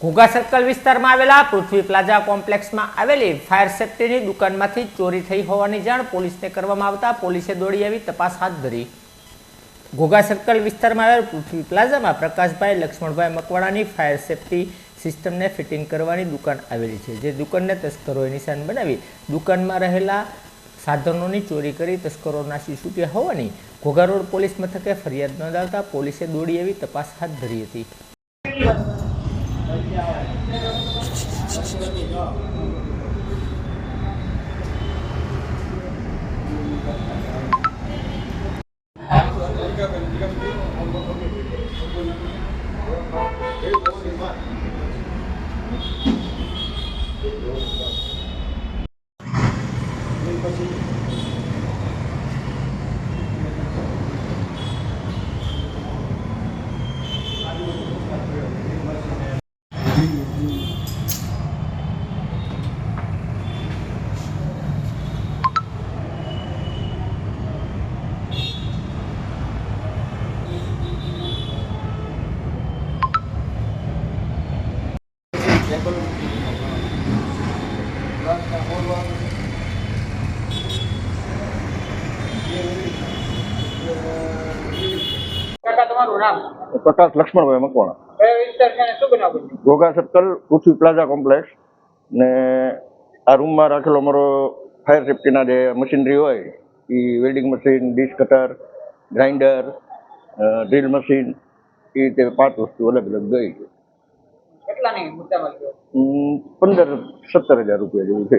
Ghogha circle વિસ્તારમાં આવેલા પૃથ્વી plaza કોમ્પ્લેક્સમાં આવેલી ફાયર સેફ્ટીની દુકાનમાંથી ચોરી થઈ હોવાની જાણ પોલીસને કરવામાં આવતા પોલીસે દોડી આવી તપાસ હાથ ધરી. ઘોઘા સર્કલ વિસ્તારમાં આવેલ પૃથ્વી પ્લાઝામાં પ્રકાશભાઈ લક્ષ્મણભાઈ મકવાણાની ફાયર સેફ્ટી સિસ્ટમને ફિટિંગ કરવાની દુકાન આવેલી છે. જે દુકાનને તસ્કરોએ નિશાન બનાવી દુકાનમાં રહેલા સાધનોની ચોરી કરી તસ્કરોના છૂટ્યા હોવાની ઘોઘા રોડ પોલીસ મથકે ફરિયાદ નોંધાવતા પોલીસે દોડી આવી તપાસ હાથ ધરી હતી. નામ Prakash Laxmanbhai Makwana. Ghogha circle Prithvi plaza complex. ને આ રૂમમાં રાખેલો અમારો ફાયર સેફટીના જે મશીનરી હોય એ welding machine dish cutter grinder drill machine એ રીતે પાંચ વસ્તુ અલગ અલગ ગઈ છે. કેટલાની મુદ્દામાં ગયો પંદર સત્તર હજાર રૂપિયા જેવું છે.